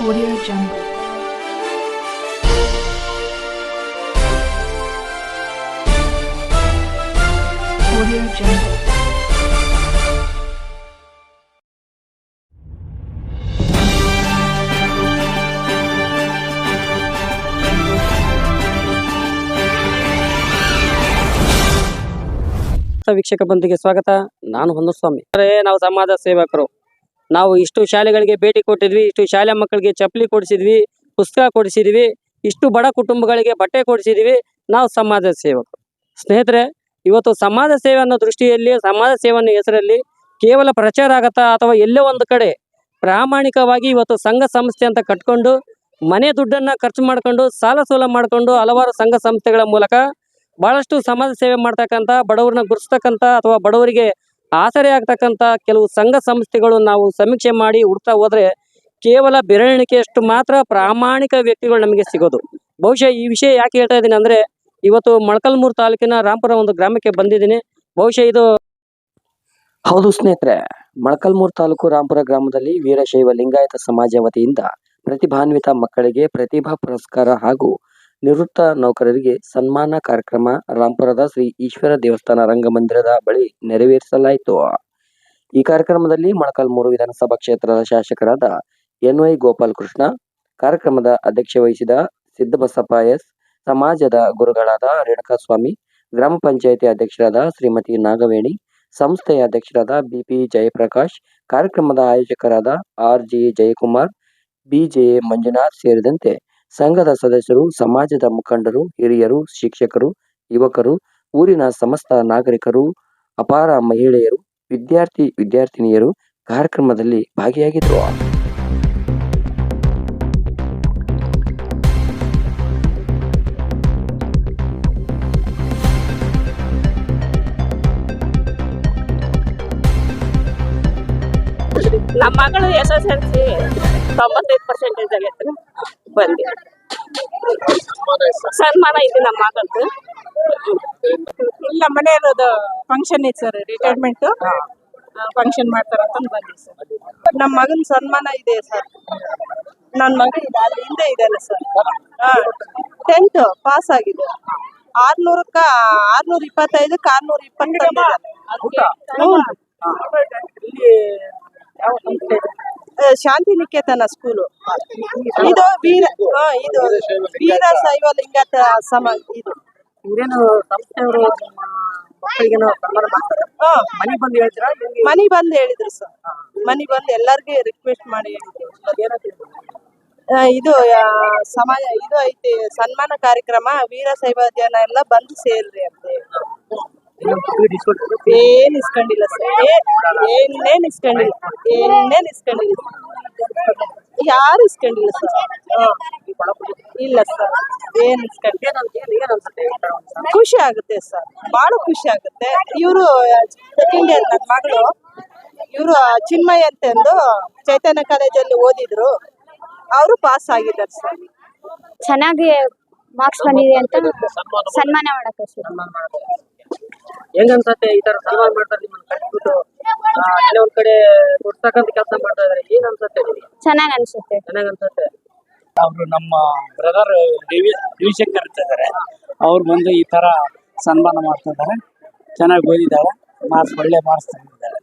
Audio Jungle. Audio Jungle. ವೀಕ್ಷಕ ಬಂಧುಗೆ ಸ್ವಾಗತ ನಾನು ಹೊಂದಸ್ವಾಮಿ ನಾವು ಸಮಾಜ ಸೇವಕರು ನಾವು ಇಷ್ಟು ಶಾಲೆಗಳಿಗೆ ಭೇಟಿ ಕೊಟ್ಟಿದ್ವಿ, ಇಷ್ಟು ಶಾಲೆ ಮಕ್ಕಳಿಗೆ ಚಪ್ಪಲಿ ಕೊಡಿಸಿದ್ವಿ, ಪುಸ್ತಕ ಕೊಡಿಸಿದ್ವಿ, ಇಷ್ಟು ಬಡ ಕುಟುಂಬಗಳಿಗೆ ಬಟ್ಟೆ ಕೊಡಿಸಿದ್ವಿ, ನಾವು ಸಮಾಜ ಸೇವಕರು. ಸ್ನೇಹಿತರೆ, ಇವತ್ತು ಸಮಾಜ ಸೇವೆ ಅನ್ನೋ ದೃಷ್ಟಿಯಲ್ಲಿ, ಸಮಾಜ ಸೇವೆ ಅನ್ನೋ ಹೆಸರಲ್ಲಿ ಕೇವಲ ಪ್ರಚಾರ ಆಗತ್ತಾ ಅಥವಾ ಎಲ್ಲೋ ಒಂದು ಕಡೆ ಪ್ರಾಮಾಣಿಕವಾಗಿ ಇವತ್ತು ಸಂಘ ಸಂಸ್ಥೆ ಅಂತ ಕಟ್ಕೊಂಡು, ಮನೆ ದುಡ್ಡನ್ನ ಖರ್ಚು ಮಾಡ್ಕೊಂಡು, ಸಾಲ ಸೂಲ ಮಾಡ್ಕೊಂಡು ಹಲವಾರು ಸಂಘ ಸಂಸ್ಥೆಗಳ ಮೂಲಕ ಬಹಳಷ್ಟು ಸಮಾಜ ಸೇವೆ ಮಾಡ್ತಕ್ಕಂಥ, ಬಡವರನ್ನ ಗುರುಸ್ತಕ್ಕಂಥ ಅಥವಾ ಬಡವರಿಗೆ ಆಸರೆ ಆಗ್ತಕ್ಕಂಥ ಕೆಲವು ಸಂಘ ಸಂಸ್ಥೆಗಳು ನಾವು ಸಮೀಕ್ಷೆ ಮಾಡಿ ಹುಡ್ತಾ ಹೋದ್ರೆ ಕೇವಲ ಬೆರಳಿಕೆಯಷ್ಟು ಮಾತ್ರ ಪ್ರಾಮಾಣಿಕ ವ್ಯಕ್ತಿಗಳು ನಮಗೆ ಸಿಗೋದು. ಬಹುಶಃ ಈ ವಿಷಯ ಯಾಕೆ ಹೇಳ್ತಾ ಇದ್ದೀನಿ ಅಂದ್ರೆ ಇವತ್ತು ಮೊಳಕಲ್ಮೂರು ತಾಲೂಕಿನ ರಾಂಪುರ ಒಂದು ಗ್ರಾಮಕ್ಕೆ ಬಂದಿದ್ದೀನಿ. ಬಹುಶಃ ಇದು ಹೌದು ಸ್ನೇಹಿತರೆ, ಮೊಳಕಲ್ಮೂರು ತಾಲೂಕು ರಾಂಪುರ ಗ್ರಾಮದಲ್ಲಿ ವೀರಶೈವ ಲಿಂಗಾಯತ ಸಮಾಜ ವತಿಯಿಂದ ಪ್ರತಿಭಾನ್ವಿತ ಮಕ್ಕಳಿಗೆ ಪ್ರತಿಭಾ ಪುರಸ್ಕಾರ ಹಾಗೂ ನಿವೃತ್ತ ನೌಕರರಿಗೆ ಸನ್ಮಾನ ಕಾರ್ಯಕ್ರಮ ರಾಂಪುರದ ಶ್ರೀ ಈಶ್ವರ ದೇವಸ್ಥಾನ ರಂಗಮಂದಿರದ ಬಳಿ ನೆರವೇರಿಸಲಾಯಿತು. ಈ ಕಾರ್ಯಕ್ರಮದಲ್ಲಿ ಮೊಳಕಾಲ್ಮೂರು ವಿಧಾನಸಭಾ ಕ್ಷೇತ್ರದ ಶಾಸಕರಾದ ಎನ್ ವೈ ಗೋಪಾಲ್ ಕೃಷ್ಣ ಕಾರ್ಯಕ್ರಮದ ಅಧ್ಯಕ್ಷ ವಹಿಸಿದ ಸಿದ್ದಬಸಪ್ಪ ಎಸ್, ಸಮಾಜದ ಗುರುಗಳಾದ ರೇಣುಕಾಸ್ವಾಮಿ, ಗ್ರಾಮ ಪಂಚಾಯಿತಿ ಅಧ್ಯಕ್ಷರಾದ ಶ್ರೀಮತಿ ನಾಗವೇಣಿ, ಸಂಸ್ಥೆಯ ಅಧ್ಯಕ್ಷರಾದ ಬಿಪಿ ಜಯಪ್ರಕಾಶ್, ಕಾರ್ಯಕ್ರಮದ ಆಯೋಜಕರಾದ R G Jayakumar BJ Manjunath ಸೇರಿದಂತೆ ಸಂಘದ ಸದಸ್ಯರು, ಸಮಾಜದ ಮುಖಂಡರು, ಹಿರಿಯರು, ಶಿಕ್ಷಕರು, ಯುವಕರು, ಊರಿನ ಸಮಸ್ತ ನಾಗರಿಕರು, ಅಪಾರ ಮಹಿಳೆಯರು, ವಿದ್ಯಾರ್ಥಿ ವಿದ್ಯಾರ್ಥಿನಿಯರು ಕಾರ್ಯಕ್ರಮದಲ್ಲಿ ಭಾಗಿಯಾಗಿದ್ದರು ನಮ್ಮ ಮಗಳು ಎಸ್ ಎಸ್ ಎಲ್ ಸಿ ತೊಂಬತ್ತೈದು ಪರ್ಸೆಂಟೇಜ್ ಆಗೈತೆ ಬಂದಿ. ಸನ್ಮಾನ ಇದೆ ನಮ್ಮ ಮಗಳದ್ದು ಇಲ್ಲ ಇರೋದು ಫಂಕ್ಷನ್ ಇದೆ ಸರ್ ರಿಟೈರ್ಮೆಂಟ್ ಫಂಕ್ಷನ್ ಮಾಡ್ತಾರಂತ ಬನ್ನಿ ಸರ್ ನಮ್ಮ ಮಗನ ಸನ್ಮಾನ ಇದೆ ಸರ್ ನನ್ನ ಮಗ ಇದೆ ಅಲ್ಲಿ ಹಿಂದೆ ಇದೆಲ್ಲ ಸರ್ ಟೆಂತ್ ಪಾಸ್ ಆಗಿದೆ. ಆರ್ನೂರಕ್ಕ ಆರ್ನೂರ ಇಪ್ಪತ್ತೈದಕ್ಕೆ ಆರ್ನೂರ ಆ, ಶಾಂತಿ ನಿಕೇತನ ಸ್ಕೂಲು ಇದು ವೀರ ಇದು ವೀರ ಶೈವ ಲಿಂಗತ ಸಮ ಇದು. ಇದೇನು ಸಂಸ್ಥೆಯವರು ಮನೆ ಬಂದು ಹೇಳ್ತೀರಾ? ಮನಿ ಬಂದ್ ಹೇಳಿದ್ರು ಸರ್. ಮನಿ ಬಂದ್ ಎಲ್ಲಾರ್ಗೆ ರಿಕ್ವೆಸ್ಟ್ ಮಾಡಿ ಹೇಳಿದ್ರು. ಇದು ಸಮಾಜ ಇದು ಐತಿ ಸನ್ಮಾನ ಕಾರ್ಯಕ್ರಮ ವೀರ ಸೈವ ಜನ ಎಲ್ಲ ಬಂದು ಸೇರ್ರಿ ಅಂತ. ಏನ್ ಇಸ್ಕೊಂಡಿಲ್ಲ ಸರ್. ಏನೇನ್ ಇಸ್ಕೊಂಡಿಲ್ಲ ಏನೇನ್ ಇಸ್ಕೊಂಡಿಲ್ಲ ಯಾರು ಇಸ್ಕೊಂಡಿಲ್ಲ ಸರ್? ಇಲ್ಲ ಸರ್. ಏನ್ ಇಸ್ಕೊಂಡಿಲ್ಲ ಖುಷಿ ಆಗುತ್ತೆ ಸರ್. ಬಹಳ ಖುಷಿ ಆಗುತ್ತೆ. ಇವರು ಸೆಕೆಂಡ್ ಇಯರ್ ನನ್ನ ಮಗಳು ಇವರು ಚಿನ್ಮಯ್ ಅಂತಂದು ಚೈತನ್ಯ ಕಾಲೇಜಲ್ಲಿ ಓದಿದ್ರು. ಅವರು ಪಾಸ್ ಆಗಿದ್ದಾರೆ ಸರ್. ಚೆನ್ನಾಗಿ ಮಾರ್ಕ್ಸ್ ಬಂದಿದೆ ಅಂತ ಸನ್ಮಾನ ಮಾಡಕ್ಕೆ ಸರ್. ಹೆಂಗ ಅನ್ಸತ್ತೆ ಈ ತರ ಸನ್ಮಾನ ಮಾಡ್ತಾರೆ ನಿಮ್ಮನ್ನ ಕಟ್ಬಿಟ್ಟು ಎಲ್ಲ ಒಂದ್ ಕಡೆ ಕೊಡ್ತಕ್ಕಂತ ಕೆಲಸ ಮಾಡ್ತಾ ಇದಾರೆ ಏನ್ ಅನ್ಸತ್ತೆ ನಿಮ್ಗೆ? ಚೆನ್ನಾಗ್ ಅನ್ಸುತ್ತೆ. ಚೆನ್ನಾಗ್ ಅನ್ಸತ್ತೆ. ಅವರು ನಮ್ಮ ಬ್ರದರ್ ಡಿವಿ ಶಿವಶಂಕರ್ ಅಂತ ಇದ್ದಾರೆ ಅವ್ರು ಬಂದು ಈ ತರ ಸನ್ಮಾನ ಮಾಡ್ತಾ ಇದ್ದಾರೆ ಚೆನ್ನಾಗಿ ಓದಿದ್ದಾರೆ. ಮಾರ್ಕ್ಸ್ ಒಳ್ಳೆ ಮಾರ್ಕ್ಸ್ ತಂದಿದ್ದಾರೆ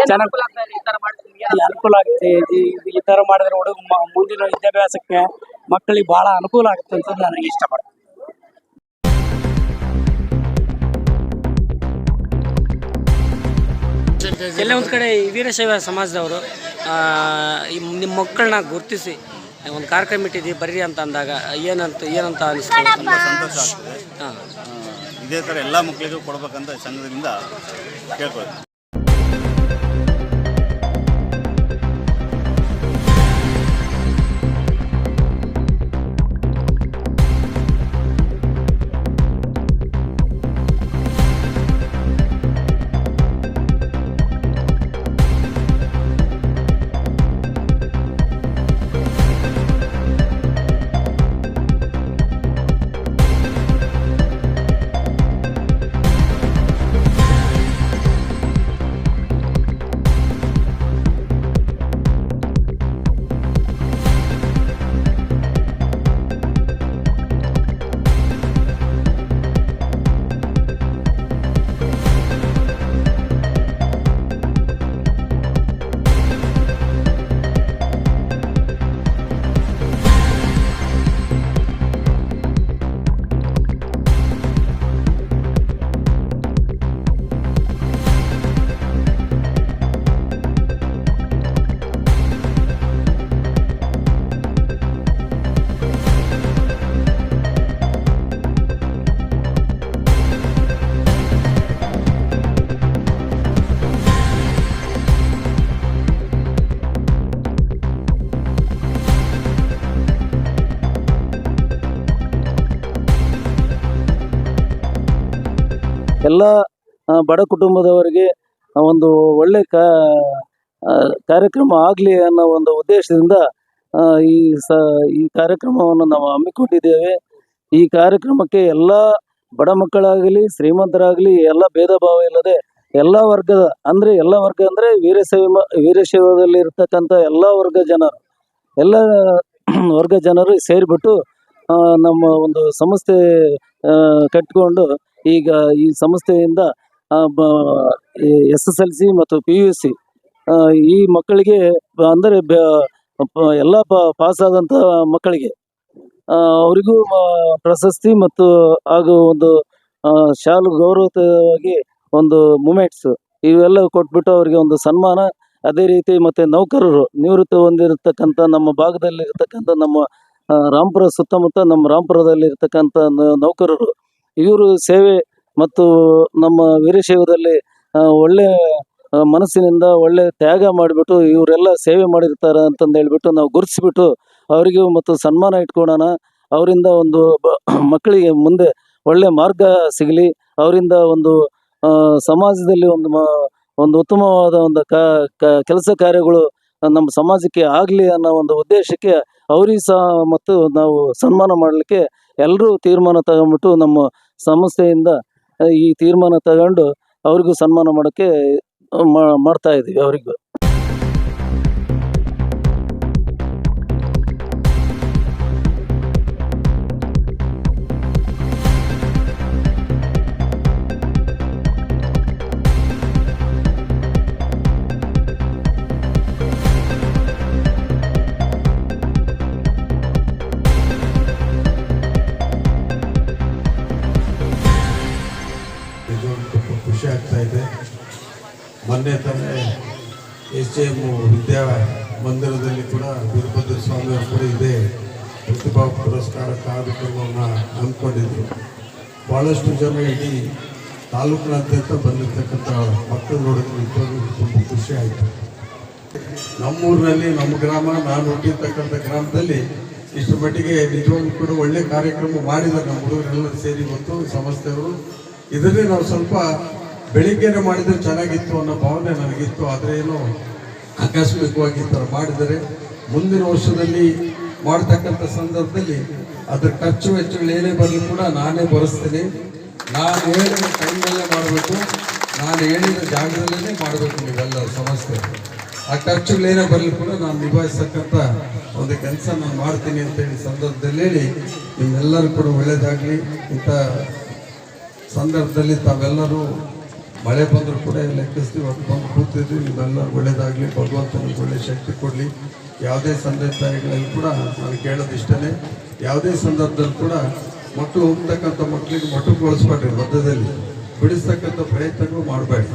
ಚೆನ್ನಾಗಿ ಅನುಕೂಲ ಆಗ್ತಾ ಇದೆ ಈ ತರ ಮಾಡಿದ್ರೆ ನಿಮ್ಗೆ? ಈ ಅನುಕೂಲ ಆಗುತ್ತೆ ಈ- ಈ ತರ ಮಾಡಿದ್ರೆ ಹುಡುಗ ಮುಂದಿನ ವಿದ್ಯಾಭ್ಯಾಸಕ್ಕೆ ಮಕ್ಕಳಿಗೆ ಬಹಳ ಅನುಕೂಲ ಆಗುತ್ತೆ ಅಂತ ನನಗೆ ಇಷ್ಟಪಡ್ತೀನಿ. ಎಲ್ಲ ಒಂದು ಕಡೆ ಈ ವೀರಶೈವ ಸಮಾಜದವರು ನಿಮ್ಮ ಮಕ್ಕಳನ್ನ ಗುರುತಿಸಿ ಒಂದು ಕಾರ್ಯಕ್ರಮ ಇಟ್ಟಿದ್ದೀವಿ ಬರ್ರಿ ಅಂತ ಅಂದಾಗ ಏನಂತ ಏನಂತ ಅನಿಸ್ತು? ತುಂಬ ಸಂತೋಷ ಆಗ್ತದೆ. ಹಾಂ. ಆ, ಇದೇ ಥರ ಎಲ್ಲ ಮಕ್ಕಳಿಗೂ ಕೊಡಬೇಕಂತ ಸಂಘದಿಂದ ಕೇಳ್ಕೊಳ್ತೀನಿ. ಎಲ್ಲ ಬಡ ಕುಟುಂಬದವರಿಗೆ ಒಂದು ಒಳ್ಳೆ ಕಾ ಕಾರ್ಯಕ್ರಮ ಆಗಲಿ ಅನ್ನೋ ಒಂದು ಉದ್ದೇಶದಿಂದ ಈ ಸ, ಈ ಕಾರ್ಯಕ್ರಮವನ್ನು ನಾವು ಹಮ್ಮಿಕೊಂಡಿದ್ದೇವೆ. ಈ ಕಾರ್ಯಕ್ರಮಕ್ಕೆ ಎಲ್ಲ ಬಡ ಮಕ್ಕಳಾಗಲಿ, ಶ್ರೀಮಂತರಾಗಲಿ, ಎಲ್ಲ ಭೇದ ಭಾವ ಇಲ್ಲದೆ ಎಲ್ಲ ವರ್ಗದ, ಅಂದರೆ ಎಲ್ಲ ವರ್ಗ ಅಂದರೆ ವೀರಶೈವ ವೀರಶೈವದಲ್ಲಿ ಇರ್ತಕ್ಕಂಥ ಎಲ್ಲ ವರ್ಗ ಜನರು, ಎಲ್ಲ ವರ್ಗ ಜನರು ಸೇರಿಬಿಟ್ಟು ನಮ್ಮ ಒಂದು ಸಂಸ್ಥೆ ಕಟ್ಕೊಂಡು ಈಗ ಈ ಸಂಸ್ಥೆಯಿಂದ ಎಸ್ ಎಸ್ ಎಲ್ ಸಿ ಮತ್ತು ಪಿ ಯು ಸಿ ಈ ಮಕ್ಕಳಿಗೆ ಅಂದರೆ ಎಲ್ಲ ಪಾಸ್ ಆದಂಥ ಮಕ್ಕಳಿಗೆ ಅವರಿಗೂ ಪ್ರಶಸ್ತಿ ಮತ್ತು ಹಾಗೂ ಒಂದು ಶಾಲು ಗೌರವವಾಗಿ ಒಂದು ಮೂಮೆಂಟ್ಸ್ ಇವೆಲ್ಲ ಕೊಟ್ಬಿಟ್ಟು ಅವರಿಗೆ ಒಂದು ಸನ್ಮಾನ, ಅದೇ ರೀತಿ ಮತ್ತೆ ನೌಕರರು ನಿವೃತ್ತಿ ಹೊಂದಿರತಕ್ಕಂಥ ನಮ್ಮ ಭಾಗದಲ್ಲಿ ಇರತಕ್ಕಂತ ನಮ್ಮ ರಾಮ್ಪುರ ಸುತ್ತಮುತ್ತ ನಮ್ಮ ರಾಮ್ಪುರದಲ್ಲಿ ಇರತಕ್ಕಂತ ನೌಕರರು ಇವರು ಸೇವೆ ಮತ್ತು ನಮ್ಮ ವೀರಶೈವದಲ್ಲಿ ಒಳ್ಳೆ ಮನಸ್ಸಿನಿಂದ ಒಳ್ಳೆ ತ್ಯಾಗ ಮಾಡಿಬಿಟ್ಟು ಇವರೆಲ್ಲ ಸೇವೆ ಮಾಡಿರ್ತಾರೆ ಅಂತಂದು ಹೇಳ್ಬಿಟ್ಟು ನಾವು ಗುರುತಿಸ್ಬಿಟ್ಟು ಅವರಿಗೂ ಮತ್ತು ಸನ್ಮಾನ ಇಟ್ಕೊಳ್ಳೋಣ ಅವರಿಂದ ಒಂದು ಮಕ್ಕಳಿಗೆ ಮುಂದೆ ಒಳ್ಳೆ ಮಾರ್ಗ ಸಿಗಲಿ. ಅವರಿಂದ ಒಂದು ಸಮಾಜದಲ್ಲಿ ಒಂದು ಒಂದು ಉತ್ತಮವಾದ ಒಂದು ಕೆಲಸ ಕಾರ್ಯಗಳು ನಮ್ಮ ಸಮಾಜಕ್ಕೆ ಆಗಲಿ ಅನ್ನೋ ಒಂದು ಉದ್ದೇಶಕ್ಕೆ ಅವರಿಗೆ ಸಹ ಮತ್ತು ನಾವು ಸನ್ಮಾನ ಮಾಡಲಿಕ್ಕೆ ಎಲ್ಲರೂ ತೀರ್ಮಾನ ತಗೊಂಬಿಟ್ಟು ನಮ್ಮ ಸಂಸ್ಥೆಯಿಂದ ಈ ತೀರ್ಮಾನ ತಗೊಂಡು ಅವ್ರಿಗೂ ಸನ್ಮಾನ ಮಾಡೋಕ್ಕೆ ಮಾಡ್ತಾ ಇದ್ದೀವಿ ಅವರಿಗೂ. ಕಾರ್ಯಕ್ರಮವನ್ನು ಹಮ್ಮಿಕೊಂಡಿದ್ರು ಭಾಳಷ್ಟು ಜನ ಇಡೀ ತಾಲೂಕಿನಾದ್ಯಂತ ಬಂದಿರತಕ್ಕಂಥ ಮಕ್ಕಳು ನೋಡಿದ್ರೆ ತುಂಬ ಖುಷಿ ಆಯಿತು. ನಮ್ಮೂರಿನಲ್ಲಿ, ನಮ್ಮ ಗ್ರಾಮ, ನಾನು ಹುಟ್ಟಿರ್ತಕ್ಕಂಥ ಗ್ರಾಮದಲ್ಲಿ ಇಷ್ಟು ಮಟ್ಟಿಗೆ ನಿಜವಾಗ್ಲೂ ಕೂಡ ಒಳ್ಳೆ ಕಾರ್ಯಕ್ರಮ ಮಾಡಿದ್ದಾರೆ ನಮ್ಮ ಹುಡುಗರೆಲ್ಲ ಸೇರಿ ಮತ್ತು ಸಂಸ್ಥೆಯವರು. ಇದನ್ನೇ ನಾವು ಸ್ವಲ್ಪ ಬೆಳಿಗ್ಗೆನೇ ಮಾಡಿದರೆ ಚೆನ್ನಾಗಿತ್ತು ಅನ್ನೋ ಭಾವನೆ ನನಗಿತ್ತು. ಆದರೆ ಏನು ಆಕಸ್ಮಿಕವಾಗಿ ಈ ಥರ ಮಾಡಿದರೆ ಮುಂದಿನ ವರ್ಷದಲ್ಲಿ ಮಾಡ್ತಕ್ಕಂಥ ಸಂದರ್ಭದಲ್ಲಿ ಅದರ ಖರ್ಚು ವೆಚ್ಚಗಳು ಏನೇ ಬರಲಿ ಕೂಡ ನಾನೇ ಭರಿಸ್ತೀನಿ ನಾನು ಹೇಳಿದ ಟೈಮಲ್ಲೇ ಮಾಡಬೇಕು. ನಾನು ಹೇಳಿದ ಜಾಗದಲ್ಲೇ ಮಾಡಬೇಕು ನೀವೆಲ್ಲ ಸಮಸ್ಯೆ. ಆ ಖರ್ಚುಗಳೇನೇ ಬರಲಿ ಕೂಡ ನಾನು ನಿಭಾಯಿಸ್ತಕ್ಕಂಥ ಒಂದು ಕೆಲಸ ನಾನು ಮಾಡ್ತೀನಿ ಅಂತ ಹೇಳಿ ಸಂದರ್ಭದಲ್ಲಿ ಹೇಳಿ, ನಿಮ್ಮೆಲ್ಲರೂ ಕೂಡ ಒಳ್ಳೆಯದಾಗಲಿ ಇಂಥ ಸಂದರ್ಭದಲ್ಲಿ ತಾವೆಲ್ಲರೂ ಮಳೆ ಬಂದರೂ ಕೂಡ ಲೆಕ್ಕಿಸ್ತೀವಿ ಅದು ಬಂದು ಕೂತಿದ್ವಿ ನಿಮ್ಮೆಲ್ಲರೂ ಒಳ್ಳೇದಾಗಲಿ, ಭಗವಂತನಿಗೆ ಒಳ್ಳೆ ಶಕ್ತಿ ಕೊಡಲಿ. ಯಾವುದೇ ತಂದೆ ಕೂಡ ನಾನು ಕೇಳೋದು ಇಷ್ಟನೇ ಯಾವುದೇ ಸಂದರ್ಭದಲ್ಲಿ ಕೂಡ ಮಕ್ಕಳು ಹೋಗ್ತಕ್ಕಂಥ ಮಕ್ಕಳಿಗೆ ಮಟ್ಟುಗೊಳಿಸ್ಬೇಡ್ರಿ ಮಧ್ಯದಲ್ಲಿ. ಬಿಡಿಸ್ತಕ್ಕಂಥ ಪ್ರಯತ್ನಗಳು ಮಾಡಬೇಡಿ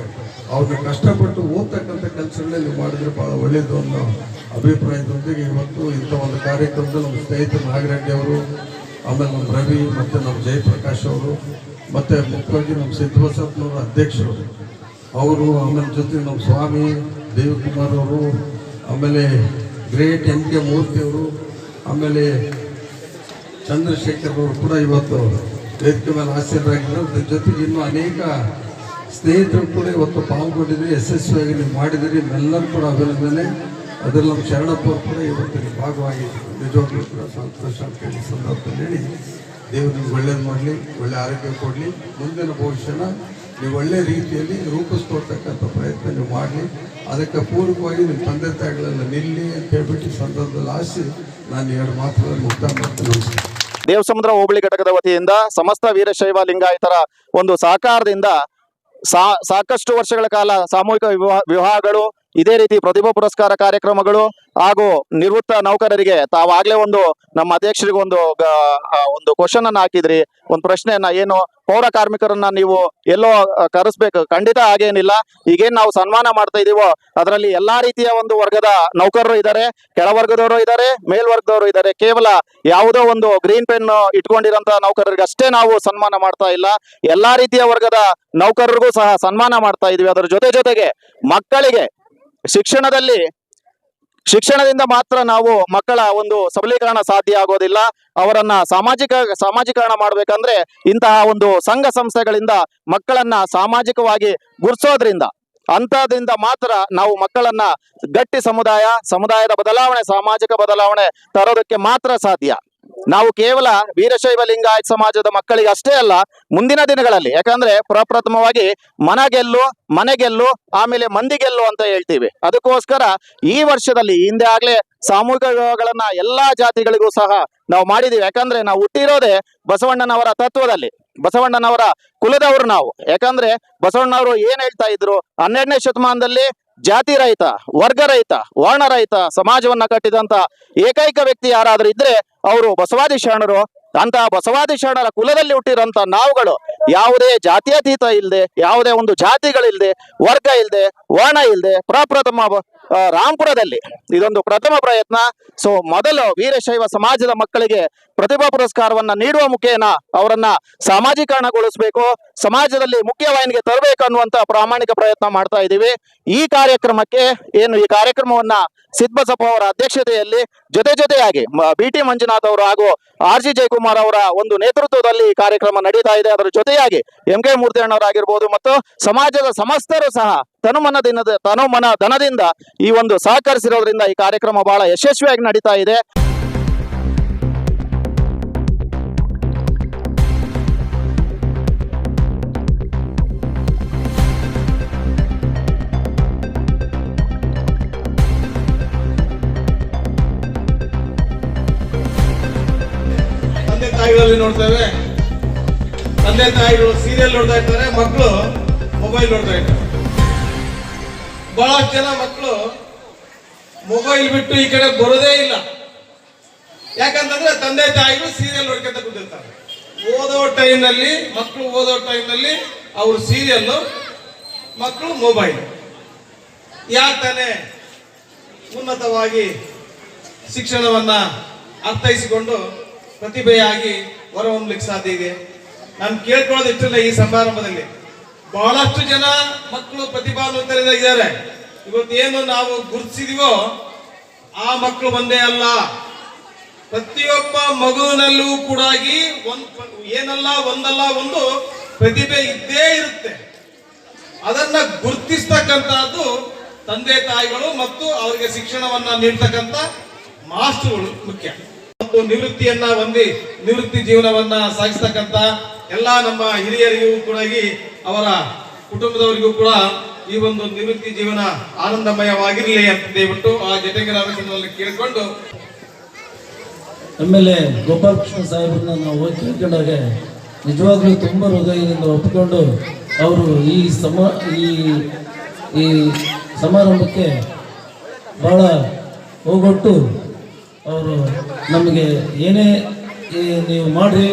ಅವ್ರನ್ನ ಕಷ್ಟಪಟ್ಟು ಓದ್ತಕ್ಕಂಥ ಕೆಲಸಗಳಲ್ಲಿ ಮಾಡಿದ್ರೆ ಭಾಳ ಒಳ್ಳೆಯದು ಅನ್ನೋ ಅಭಿಪ್ರಾಯದೊಂದಿಗೆ ಇವತ್ತು ಇಂಥ ಒಂದು ಕಾರ್ಯಕ್ರಮದಲ್ಲಿ ನಮ್ಮ ಸ್ನೇಹಿತ ನಾಗರೆಡ್ಡಿ ಅವರು, ಆಮೇಲೆ ನಮ್ಮ ರವಿ ಮತ್ತು ನಮ್ಮ ಜಯಪ್ರಕಾಶ್ ಅವರು, ಮತ್ತು ಮುಖ್ಯವಾಗಿ ನಮ್ಮ ಸಿದ್ದಬಸಪ್ಪನವರ ಅಧ್ಯಕ್ಷರು. ಅವರು ಆಮೇಲೆ ಜೊತೆ ನಮ್ಮ ಸ್ವಾಮಿ ದೇವಕುಮಾರ್ ಅವರು, ಆಮೇಲೆ ಗ್ರೇಟ್ ಎಂ ಕೆ ಮೂರ್ತಿಯವರು ಆಮೇಲೆ ಚಂದ್ರಶೇಖರ್ ಅವರು ಕೂಡ ಇವತ್ತು ವೇದಿಕೆ ಮೇಲೆ ಹಾಸ್ಯರಾಗಿದ್ದಾರೆ. ಜೊತೆಗೆ ಇನ್ನೂ ಅನೇಕ ಸ್ನೇಹಿತರು ಕೂಡ ಇವತ್ತು ಪಾಲ್ಗೊಂಡಿದ್ರಿ, ಯಶಸ್ವಿಯಾಗಿ ನೀವು ಮಾಡಿದಿರಿ. ನಿಮ್ಮೆಲ್ಲರೂ ಕೂಡ ಅಭಿನಂದನೆ. ಅದರಲ್ಲಿ ನಮ್ಮ ಶರಣಪ್ಪ ಅವರು ಕೂಡ ಇವತ್ತು ನೀವು ಭಾಗವಾಗಿದ್ದರು. ನಿಜವಾಗ್ಲೂ ಕೂಡ ಸಂತೋಷ ಅಂತ ಹೇಳಿ ಸಂದರ್ಭದಲ್ಲಿ ಹೇಳಿ, ದೇವರು ನಿಮ್ಗೆ ಒಳ್ಳೇದು ಮಾಡಲಿ, ಒಳ್ಳೆ ಆರೋಗ್ಯ ಕೊಡಲಿ. ಮುಂದಿನ ಭವಿಷ್ಯನ ನೀವು ಒಳ್ಳೆ ರೀತಿಯಲ್ಲಿ ರೂಪಿಸ್ಕೊಡ್ತಕ್ಕಂಥ ಪ್ರಯತ್ನ ನೀವು ಮಾಡಲಿ. ಅದಕ್ಕೆ ಪೂರ್ವಕವಾಗಿ ನಿಮ್ಮ ತಂದೆ ತಾಯಿಗಳೆಲ್ಲ ನಿಲ್ಲಿ ಅಂತ ಹೇಳ್ಬಿಟ್ಟು ಸಂದರ್ಭದಲ್ಲಿ ಆಸಿ ನಾನು ಎರಡು ಮಾತುಗಳನ್ನು ಮುಕ್ತ ಮಾಡ್ತೀನಿ. ದೇವಸಮುದ್ರ ಹೋಬಳಿ ಘಟಕದ ವತಿಯಿಂದ ಸಮಸ್ತ ವೀರಶೈವ ಲಿಂಗಾಯತರ ಒಂದು ಸಹಕಾರದಿಂದ ಸಾಕಷ್ಟು ವರ್ಷಗಳ ಕಾಲ ಸಾಮೂಹಿಕ ವಿವಾಹ, ವಿವಾಹಗಳು ಇದೇ ರೀತಿ ಪ್ರತಿಭಾ ಪುರಸ್ಕಾರ ಕಾರ್ಯಕ್ರಮಗಳು ಹಾಗೂ ನಿವೃತ್ತ ನೌಕರರಿಗೆ ತಾವಾಗ್ಲೇ ಒಂದು ನಮ್ಮ ಅಧ್ಯಕ್ಷರಿಗೆ ಒಂದು ಒಂದು ಕ್ವಶನ್ ಅನ್ನ ಹಾಕಿದ್ರಿ. ಒಂದು ಪ್ರಶ್ನೆಯನ್ನ, ಏನು ಪೌರ ಕಾರ್ಮಿಕರನ್ನ ನೀವು ಎಲ್ಲೋ ಕರೆಸ್ಬೇಕು. ಖಂಡಿತ ಹಾಗೇನಿಲ್ಲ. ಈಗೇನ್ ನಾವು ಸನ್ಮಾನ ಮಾಡ್ತಾ ಇದೀವೋ, ಅದರಲ್ಲಿ ಎಲ್ಲಾ ರೀತಿಯ ಒಂದು ವರ್ಗದ ನೌಕರರು ಇದ್ದಾರೆ ಕೆಳವರ್ಗದವರು ಇದ್ದಾರೆ ಮೇಲ್ವರ್ಗದವರು ಇದ್ದಾರೆ ಕೇವಲ ಯಾವುದೋ ಒಂದು ಗ್ರೀನ್ ಪೆನ್ ಇಟ್ಕೊಂಡಿರಂತ ನೌಕರರಿಗೆ ಅಷ್ಟೇ ನಾವು ಸನ್ಮಾನ ಮಾಡ್ತಾ ಇಲ್ಲ. ಎಲ್ಲಾ ರೀತಿಯ ವರ್ಗದ ನೌಕರರಿಗೂ ಸಹ ಸನ್ಮಾನ ಮಾಡ್ತಾ ಇದೀವಿ. ಅದರ ಜೊತೆ ಜೊತೆಗೆ ಮಕ್ಕಳಿಗೆ ಶಿಕ್ಷಣದಲ್ಲಿ ಶಿಕ್ಷಣದಿಂದ ಮಾತ್ರ ನಾವು ಮಕ್ಕಳ ಒಂದು ಸಬಲೀಕರಣ ಸಾಧ್ಯ ಆಗೋದಿಲ್ಲ. ಅವರನ್ನ ಸಾಮಾಜಿಕ, ಸಾಮಾಜಿಕರಣ ಮಾಡ್ಬೇಕಂದ್ರೆ ಇಂತಹ ಒಂದು ಸಂಘ ಸಂಸ್ಥೆಗಳಿಂದ ಮಕ್ಕಳನ್ನ ಸಾಮಾಜಿಕವಾಗಿ ಗುರ್ಸೋದ್ರಿಂದ ಅಂತದ್ರಿಂದ ಮಾತ್ರ ನಾವು ಮಕ್ಕಳನ್ನ ಗಟ್ಟಿ ಸಮುದಾಯ, ಸಮುದಾಯದ ಬದಲಾವಣೆ, ಸಾಮಾಜಿಕ ಬದಲಾವಣೆ ತರೋದಕ್ಕೆ ಮಾತ್ರ ಸಾಧ್ಯ. ನಾವು ಕೇವಲ ವೀರಶೈವ ಲಿಂಗಾಯತ್ ಸಮಾಜದ ಮಕ್ಕಳಿಗೆ ಅಷ್ಟೇ ಅಲ್ಲ, ಮುಂದಿನ ದಿನಗಳಲ್ಲಿ, ಯಾಕಂದ್ರೆ ಪ್ರಪ್ರಥಮವಾಗಿ ಮನಗೆಲ್ಲು ಮನೆಗೆಲ್ಲು ಆಮೇಲೆ ಮಂದಿಗೆಲ್ಲು ಅಂತ ಹೇಳ್ತೀವಿ. ಅದಕ್ಕೋಸ್ಕರ ಈ ವರ್ಷದಲ್ಲಿ, ಹಿಂದೆ ಆಗ್ಲೇ ಸಾಮೂಹಿಕ ವಿವಾಹಗಳನ್ನ ಎಲ್ಲಾ ಜಾತಿಗಳಿಗೂ ಸಹ ನಾವು ಮಾಡಿದೀವಿ. ಯಾಕಂದ್ರೆ ನಾವು ಹುಟ್ಟಿರೋದೇ ಬಸವಣ್ಣನವರ ತತ್ವದಲ್ಲಿ. ಬಸವಣ್ಣನವರ ಕುಲದವರು ನಾವು. ಯಾಕಂದ್ರೆ ಬಸವಣ್ಣವರು ಏನ್ ಹೇಳ್ತಾ ಇದ್ರು? ಹನ್ನೆರಡನೇ ಶತಮಾನದಲ್ಲಿ ಜಾತಿ ರಹಿತ, ವರ್ಗ ರಹಿತ, ವರ್ಣ ರಹಿತ ಸಮಾಜವನ್ನ ಕಟ್ಟಿದಂತ ಏಕೈಕ ವ್ಯಕ್ತಿ ಯಾರಾದ್ರೂ ಇದ್ರೆ ಅವರು ಬಸವಾದಿ ಶರಣರು ಅಂತ ಬಸವಾದಿ ಶರಣರ ಕುಲದಲ್ಲಿ ಹುಟ್ಟಿರಂತ ನಾವುಗಳು ಯಾವುದೇ ಜಾತ್ಯತೀತ ಇಲ್ಲದೆ ಯಾವುದೇ ಒಂದು ಜಾತಿಗಳಿಲ್ಲದೆ ವರ್ಗ ಇಲ್ಲದೆ ವರ್ಣ ಇಲ್ಲದೆ ಪ್ರಪ್ರಥಮ ರಾಂಪುರದಲ್ಲಿ ಇದೊಂದು ಪ್ರಥಮ ಪ್ರಯತ್ನ. ಸೊ ಮೊದಲು ವೀರಶೈವ ಸಮಾಜದ ಮಕ್ಕಳಿಗೆ ಪ್ರತಿಭಾ ಪುರಸ್ಕಾರವನ್ನ ನೀಡುವ ಮುಖೇನ ಅವರನ್ನ ಸಾಮಾಜೀಕರಣಗೊಳಿಸಬೇಕು, ಸಮಾಜದಲ್ಲಿ ಮುಖ್ಯವಾಹಿನಿಗೆ ತರಬೇಕು ಅನ್ನುವಂತ ಪ್ರಾಮಾಣಿಕ ಪ್ರಯತ್ನ ಮಾಡ್ತಾ ಇದ್ದೀವಿ. ಈ ಕಾರ್ಯಕ್ರಮಕ್ಕೆ ಏನು ಈ ಕಾರ್ಯಕ್ರಮವನ್ನ ಸಿದ್ಬಸಪ್ಪ ಅವರ ಅಧ್ಯಕ್ಷತೆಯಲ್ಲಿ ಜೊತೆ ಜೊತೆಯಾಗಿ ಬಿ ಟಿ ಮಂಜುನಾಥ್ ಅವರು ಹಾಗೂ ಆರ್ ಜಿ ಜಯಕುಮಾರ್ ಅವರ ಒಂದು ನೇತೃತ್ವದಲ್ಲಿ ಈ ಕಾರ್ಯಕ್ರಮ ನಡೀತಾ ಇದೆ. ಅದರ ಜೊತೆಯಾಗಿ ಎಂ ಕೆ ಮೂರ್ತಿ ಅಣ್ಣವರಾಗಿರ್ಬೋದು ಮತ್ತು ಸಮಾಜದ ಸಮಸ್ತರು ಸಹ ತನುಮನ ದಿನದ, ತನುಮನ ಧನದಿಂದ ಈ ಒಂದು ಸಹಕರಿಸಿರೋದ್ರಿಂದ ಈ ಕಾರ್ಯಕ್ರಮ ಬಹಳ ಯಶಸ್ವಿಯಾಗಿ ನಡೀತಾ ಇದೆ. ನೋಡ್ತೇವೆ ತಂದೆ ತಾಯಿಗಳು ಸೀರಿಯಲ್ ನೋಡ್ತಾ ಇರ್ತಾರೆ ಮಕ್ಕಳು ಮೊಬೈಲ್ ನೋಡ್ತಾ ಇರ್ತಾರೆ ಬಹಳಷ್ಟು ಜನ ಮಕ್ಕಳು ಮೊಬೈಲ್ ಬಿಟ್ಟು ಈ ಕಡೆ ಬರೋದೇ ಇಲ್ಲ. ಯಾಕಂತಂದ್ರೆ ತಂದೆ ತಾಯಿಗಳು ಸೀರಿಯಲ್ ನೋಡ್ಕೊಂತ ಕೂತಿರ್ತಾರೆ. ಓದೋ ಟೈಮ್ನಲ್ಲಿ ಮಕ್ಕಳು ಓದೋ ಟೈಮ್ನಲ್ಲಿ ಅವರು ಸೀರಿಯಲ್ ಮಕ್ಕಳು ಮೊಬೈಲ್ ಯಾಕೆ ತಾನೇ ಉನ್ನತವಾಗಿ ಶಿಕ್ಷಣವನ್ನ ಅರ್ಥೈಸಿಕೊಂಡು ಪ್ರತಿಭೆಯಾಗಿ ಹೊರಹೊಮ್ಮಲಿಕ್ಕೆ ಸಾಧ್ಯ ಇದೆ? ನಾನು ಕೇಳ್ಕೊಳ್ಳೋದು ಇಷ್ಟಲ್ಲ ಈ ಸಮಾರಂಭದಲ್ಲಿ. ಬಹಳಷ್ಟು ಜನ ಮಕ್ಕಳು ಪ್ರತಿಭಾವಂತರಿದ್ದಾರೆ ಇವತ್ತೇನು ನಾವು ಗುರುತಿಸಿದೀವೋ ಆ ಮಕ್ಕಳು ಒಂದೇ ಅಲ್ಲ. ಪ್ರತಿಯೊಬ್ಬ ಮಗುವಿನಲ್ಲೂ ಕೂಡ ಒಂದ್ ಏನಲ್ಲ, ಒಂದಲ್ಲ, ಒಂದು ಪ್ರತಿಭೆ ಇದ್ದೇ ಇರುತ್ತೆ. ಅದನ್ನ ಗುರುತಿಸ್ತಕ್ಕಂತಹದ್ದು ತಂದೆ ತಾಯಿಗಳು ಮತ್ತು ಅವರಿಗೆ ಶಿಕ್ಷಣವನ್ನ ನೀಡ್ತಕ್ಕಂತ ಮಾಸ್ಟರ್ಗಳು ಮುಖ್ಯ. ಮತ್ತು ನಿವೃತ್ತಿಯನ್ನ ಹೊಂದಿ, ನಿವೃತ್ತಿ ಜೀವನವನ್ನ ಸಾಗಿಸ್ತಕ್ಕಂತ ಎಲ್ಲಾ ನಮ್ಮ ಹಿರಿಯರಿಗೂ ಕೂಡ ಅವರ ಕುಟುಂಬದವರಿಗೂ ಕೂಡ ಈ ಒಂದು ನಿವೃತ್ತಿ ಜೀವನ ಆನಂದಮಯವಾಗಿರಲಿ ಅಂತ ದಯವಿಟ್ಟು ಆ ಸಂದರ್ಭದಲ್ಲಿ ಕೇಳಿಕೊಂಡು ಆಮೇಲೆ ಗೋಪಾಲಕೃಷ್ಣ ಸಾಹೇಬ್ರನ್ನ ನಾವು ಕೇಳ್ಕೊಂಡಾಗ ನಿಜವಾಗ್ಲೂ ತುಂಬ ಹೃದಯದಿಂದ ಒಪ್ಪಿಕೊಂಡು ಅವರು ಈ ಸಮ, ಈ ಈ ಸಮಾರಂಭಕ್ಕೆ ಭಾಳ ಹೋಗೊಟ್ಟು ಅವರು ನಮಗೆ ಏನೇ ನೀವು ಮಾಡಿರಿ,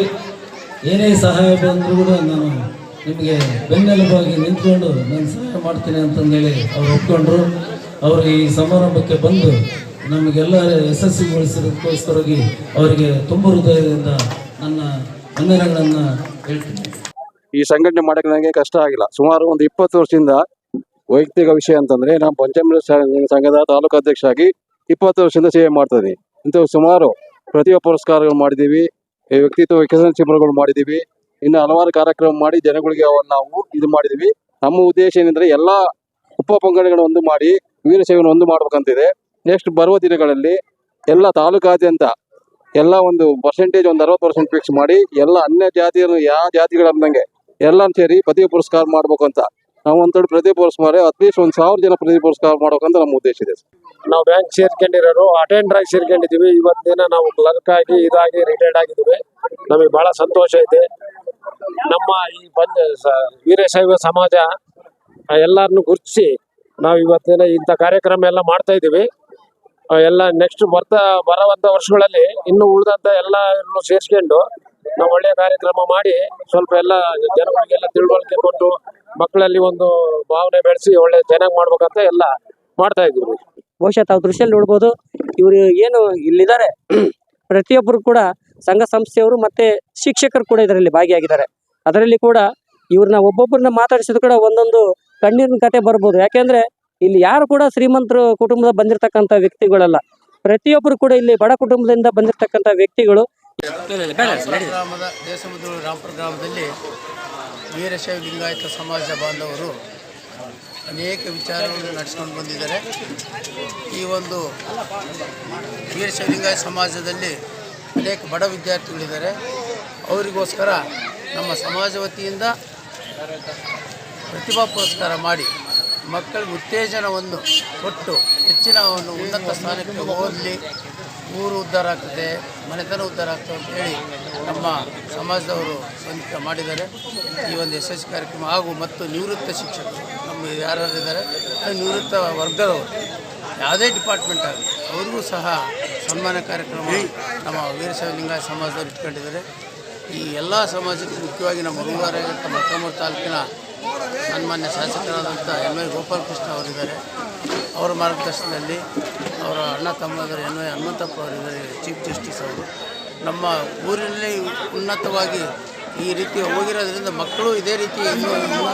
ಏನೇ ಸಹಾಯ ಬಂದರೂ ಕೂಡ ನಾನು ನಿಮಗೆ ಬೆನ್ನೆಲುಬಾಗಿ ನಿಂತ್ಕೊಂಡು ನಾನು ಸಹಾಯ ಮಾಡ್ತೀನಿ ಅಂತಂದೇಳಿ ಅವ್ರು ಒಪ್ಕೊಂಡ್ರು. ಅವರು ಈ ಸಮಾರಂಭಕ್ಕೆ ಬಂದು ನಮಗೆಲ್ಲ ಯಶಸ್ವಿಗೊಳಿಸೋದಕ್ಕೋಸ್ಕರವಾಗಿ ಅವರಿಗೆ ತುಂಬ ಹೃದಯದಿಂದ ನನ್ನ ವಂದನೆಗಳನ್ನು ಹೇಳ್ತೀನಿ. ಈ ಸಂಘಟನೆ ಮಾಡಕ್ಕೆ ನನಗೆ ಕಷ್ಟ ಆಗಿಲ್ಲ. ಸುಮಾರು ಒಂದು ಇಪ್ಪತ್ತು ವರ್ಷದಿಂದ ವೈಯಕ್ತಿಕ ವಿಷಯ ಅಂತಂದ್ರೆ ನಾನು ಪಂಚಮೃತ ಸಂಘದ ತಾಲೂಕು ಅಧ್ಯಕ್ಷ ಆಗಿ ಇಪ್ಪತ್ತು ವರ್ಷದಿಂದ ಸೇವೆ ಮಾಡ್ತಾ ಇದ್ದೀನಿ. ಇಂಥವು ಸುಮಾರು ಪ್ರತಿಭಾ ಪುರಸ್ಕಾರಗಳು ಮಾಡಿದ್ದೀವಿ. ವ್ಯಕ್ತಿತ್ವ ವಿಕಸನ ಶಿಬಿರಗಳು ಮಾಡಿದ್ದೀವಿ. ಇನ್ನು ಹಲವಾರು ಕಾರ್ಯಕ್ರಮ ಮಾಡಿ ಜನಗಳಿಗೆ ನಾವು ಇದು ಮಾಡಿದ್ವಿ. ನಮ್ಮ ಉದ್ದೇಶ ಏನಂದ್ರೆ ಎಲ್ಲ ಉಪ ಪಂಗಡಗಳನ್ನು ಒಂದು ಮಾಡಿ ವೀರಶೈವನ ಒಂದು ಮಾಡ್ಬೇಕಂತಿದೆ. ನೆಕ್ಸ್ಟ್ ಬರುವ ದಿನಗಳಲ್ಲಿ ಎಲ್ಲ ತಾಲೂಕಾದ್ಯಂತ ಎಲ್ಲ ಒಂದು ಪರ್ಸೆಂಟೇಜ್ ಒಂದು ಅರವತ್ತು ಪರ್ಸೆಂಟ್ ಫಿಕ್ಸ್ ಮಾಡಿ ಎಲ್ಲ ಅನ್ಯ ಜಾತಿಯನ್ನು ಯಾವ ಜಾತಿಗಳಂದಂಗೆ ಎಲ್ಲ ಸೇರಿ ಪ್ರತಿ ಪುರಸ್ಕಾರ ಮಾಡ್ಬೇಕು ಅಂತ. ನಾವು ಒಂದ್ ಪ್ರತಿ ಪುರಸ್ಕಾರ ಅಟ್ಲೀಸ್ಟ್ ಒಂದು ಸಾವಿರ ಜನ ಪ್ರತಿ ಪುರಸ್ಕಾರ ಮಾಡ್ಬೇಕಂತ ನಮ್ಮ ಉದ್ದೇಶ ಇದೆ. ನಾವು ಬ್ಯಾಂಕ್ ಸೇರ್ಕೊಂಡಿರೋರು ಅಟೆಂಡರ್ ಆಗಿ ಸೇರ್ಕೊಂಡಿದ್ದೀವಿ. ಇವತ್ತಿನ ನಾವು ಕ್ಲರ್ಕ್ ಆಗಿ, ಇದಾಗಿ ರಿಟೈರ್ಡ್ ಆಗಿದ್ದೀವಿ. ನಮಗೆ ಬಹಳ ಸಂತೋಷ ಇದೆ. ನಮ್ಮ ಈ ಬಂದ ವೀರಶೈವ ಸಮಾಜ ಎಲ್ಲರನ್ನು ಗುರುತಿಸಿ ನಾವು ಇವತ್ತಿನ ಇಂಥ ಕಾರ್ಯಕ್ರಮ ಎಲ್ಲ ಮಾಡ್ತಾ ಇದ್ದೀವಿ. ಎಲ್ಲ ನೆಕ್ಸ್ಟ್ ಬರ್ತಾ ಬರುವಂತ ವರ್ಷಗಳಲ್ಲಿ ಇನ್ನು ಉಳಿದಂತ ಎಲ್ಲ ಸೇರಿಸ್ಕೊಂಡು ನಾವು ಒಳ್ಳೆಯ ಕಾರ್ಯಕ್ರಮ ಮಾಡಿ ಸ್ವಲ್ಪ ಎಲ್ಲ ಜನಗಳಿಗೆಲ್ಲ ತಿಳುವಳಿಕೆ ಕೊಟ್ಟು ಮಕ್ಕಳಲ್ಲಿ ಒಂದು ಭಾವನೆ ಬೆಳೆಸಿ ಒಳ್ಳೆ ಚೆನ್ನಾಗಿ ಮಾಡ್ಬೇಕಂತ ಎಲ್ಲ ಮಾಡ್ತಾ ಇದ್ದೀವಿ. ಬಹುಶಃ ತಾವು ದೃಶ್ಯಲ್ಲಿ ನೋಡ್ಬೋದು. ಇವರು ಏನು ಇಲ್ಲಿದ್ದಾರೆ. ಪ್ರತಿಯೊಬ್ಬರು ಕೂಡ ಸಂಘ ಸಂಸ್ಥೆಯವರು ಮತ್ತೆ ಶಿಕ್ಷಕರು ಕೂಡ ಇದರಲ್ಲಿ ಭಾಗಿಯಾಗಿದ್ದಾರೆ. ಅದರಲ್ಲಿ ಕೂಡ ಇವ್ರನ್ನ ಒಬ್ಬೊಬ್ಬರನ್ನ ಮಾತಾಡಿಸಿದ ಕೂಡ ಒಂದೊಂದು ಕಣ್ಣೀರಿನ ಕತೆ ಬರ್ಬೋದು. ಯಾಕೆಂದ್ರೆ ಇಲ್ಲಿ ಯಾರು ಕೂಡ ಶ್ರೀಮಂತರು ಕುಟುಂಬದ ಬಂದಿರತಕ್ಕಂಥ ವ್ಯಕ್ತಿಗಳಲ್ಲ. ಪ್ರತಿಯೊಬ್ಬರು ಕೂಡ ಇಲ್ಲಿ ಬಡ ಕುಟುಂಬದಿಂದ ಬಂದಿರತಕ್ಕಂಥ ವ್ಯಕ್ತಿಗಳು. ರಾಮಪುರ ಗ್ರಾಮದಲ್ಲಿ ವೀರಶೈವ ಲಿಂಗಾಯತ ಸಮಾಜ ಬಾಂಧವರು ಅನೇಕ ವಿಚಾರಗಳನ್ನು ನಡೆಸ್ಕೊಂಡು ಬಂದಿದ್ದಾರೆ. ಈ ಒಂದು ವೀರಶೈವ ಲಿಂಗಾಯತ ಸಮಾಜದಲ್ಲಿ ಅನೇಕ ಬಡ ವಿದ್ಯಾರ್ಥಿಗಳಿದ್ದಾರೆ. ಅವರಿಗೋಸ್ಕರ ನಮ್ಮ ಸಮಾಜ ವತಿಯಿಂದ ಪ್ರತಿಭಾ ಪುರಸ್ಕಾರ ಮಾಡಿ ಮಕ್ಕಳಿಗೆ ಉತ್ತೇಜನವನ್ನು ಕೊಟ್ಟು ಹೆಚ್ಚಿನ ಒಂದು ಉನ್ನತ ಸ್ಥಾನಕ್ಕೆ ಓದಲಿ ಊರು ಉದ್ಧಾರ ಆಗ್ತದೆ, ಮನೆತನ ಉದ್ಧಾರ ಆಗ್ತದೆ ಅಂತ ಹೇಳಿ ನಮ್ಮ ಸಮಾಜದವರು ಸ್ವಂತ ಮಾಡಿದ್ದಾರೆ. ಈ ಒಂದು ಯಶಸ್ವಿ ಕಾರ್ಯಕ್ರಮ ಹಾಗೂ ಮತ್ತು ನಿವೃತ್ತ ಶಿಕ್ಷಕರು. ಯಾರ್ಯಾರಿದ್ದಾರೆ ಅದು ನಿವೃತ್ತ ವರ್ಗದವರು. ಯಾವುದೇ ಡಿಪಾರ್ಟ್ಮೆಂಟ್ ಆಗಲಿ ಅವ್ರಿಗೂ ಸಹ ಸನ್ಮಾನ ಕಾರ್ಯಕ್ರಮ ನಮ್ಮ ವೀರಶೈವ ಲಿಂಗಾಯತ ಸಮಾಜದವರು ಇಟ್ಕೊಂಡಿದ್ದಾರೆ. ಈ ಎಲ್ಲ ಸಮಾಜಕ್ಕೆ ಮುಖ್ಯವಾಗಿ ನಮ್ಮ ಮಂಗಳವಾರ ಮೊಟ್ಟಮೊದಲ ತಾಲೂಕಿನ ಸನ್ಮಾನ್ಯ ಶಾಸಕರಾದಂಥ ಎಂ ವೈ ಗೋಪಾಲಕೃಷ್ಣ ಅವರಿದ್ದಾರೆ. ಅವರ ಮಾರ್ಗದರ್ಶನದಲ್ಲಿ ಅವರ ಅಣ್ಣ ತಮ್ಮಂದರು ಎನ್ ವೈ ಹನುಮಂತಪ್ಪ ಅವರಿದ್ದಾರೆ ಚೀಫ್ ಜಸ್ಟಿಸ್ ಅವರು. ನಮ್ಮ ಊರಿನಲ್ಲಿ ಉನ್ನತವಾಗಿ ಈ ರೀತಿ ಹೋಗಿರೋದ್ರಿಂದ ಮಕ್ಕಳು ಇದೇ ರೀತಿ ಇನ್ನೂ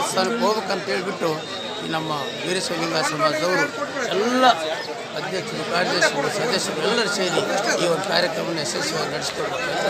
ಸ್ಥಾನಕ್ಕೆ ಹೋಗ್ಬೇಕಂತ ಹೇಳಿಬಿಟ್ಟು ಈ ನಮ್ಮ ವೀರಶೈಲಿಂಗ ಸಮಾಜದವರು ಎಲ್ಲ ಅಧ್ಯಕ್ಷರು, ಕಾರ್ಯದರ್ಶಿಗಳು, ಸದಸ್ಯರು ಎಲ್ಲರೂ ಸೇರಿ ಈ ಒಂದು ಕಾರ್ಯಕ್ರಮವನ್ನು ಯಶಸ್ವಿಯಾಗಿ ನಡೆಸ್ಕೊಡ್ಬೇಕಂತ